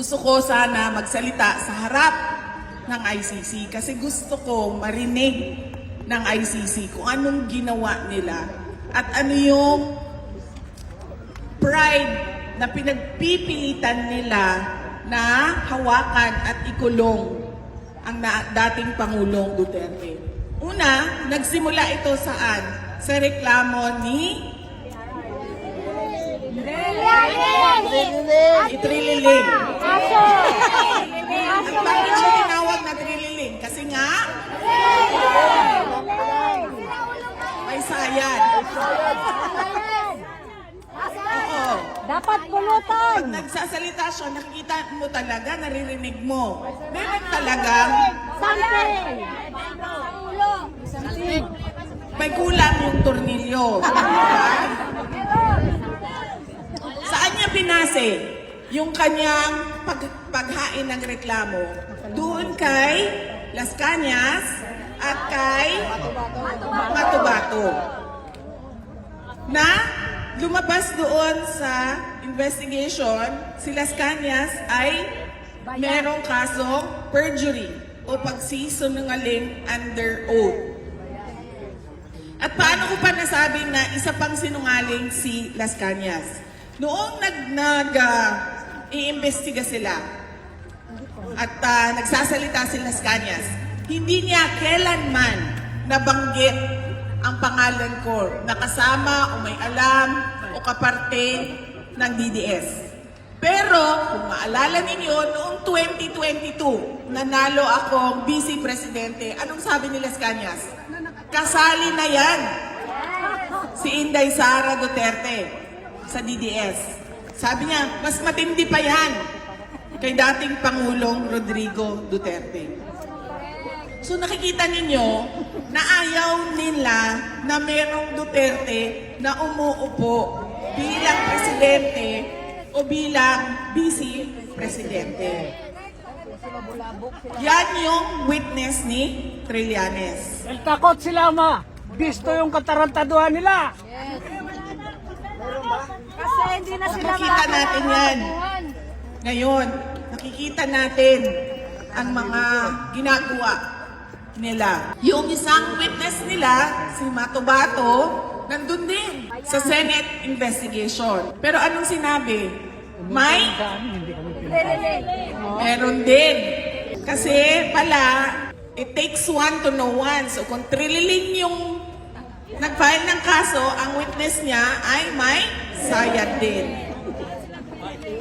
gusto ko sana magsalita sa harap ng ICC kasi gusto ko marinig ng ICC kung anong ginawa nila at ano yung pride na pinagpipilitan nila na hawakan at ikulong ang na, dating Pangulong Duterte. Una, nagsimula ito saan? Sa reklamo ni Itrililing. Aso! At bakit siya tinawag na Trililing? Kasi nga, may sayad. Oo. Dapat pulutan! Pag nagsasalita siya, nakikita mo talaga, naririnig mo. Meron talagang Something! may kulang yung tornilyo. Saan niya pinase yung kanyang pag, paghain ng reklamo? Doon kay Las Cañas at kay Matubato. Na lumabas doon sa investigation, si Las Cañas ay merong kasong perjury o pagsisinungaling under oath. At paano ko pa nasabing na isa pang sinungaling si Las Cañas? Noong nag, nag ah, iimbestiga sila at ah, nagsasalita si Las Cañas, hindi niya kailanman nabanggit ang pangalan ko na kasama o may alam o kaparte ng DDS. Pero kung maalala ninyo, noong 2022, nanalo akong vice presidente. Anong sabi ni Las Cañas? Kasali na yan si Inday Sara Duterte sa DDS. Sabi niya, mas matindi pa yan kay dating Pangulong Rodrigo Duterte. So nakikita ninyo na ayaw nila na merong Duterte na umuupo bilang presidente o bilang vice presidente. Yan yung witness ni Trillanes. Dahil takot sila ma. Bisto yung katarantaduhan nila. Kasi hindi na sila Nakikita natin yan. Ngayon, nakikita natin ang mga ginagawa nila. Yung isang witness nila, si Matubato, nandun din sa Senate investigation. Pero anong sinabi? May meron din. Kasi pala, it takes one to know one. So kung trililing yung nag-file ng kaso, ang witness niya ay may sayad din.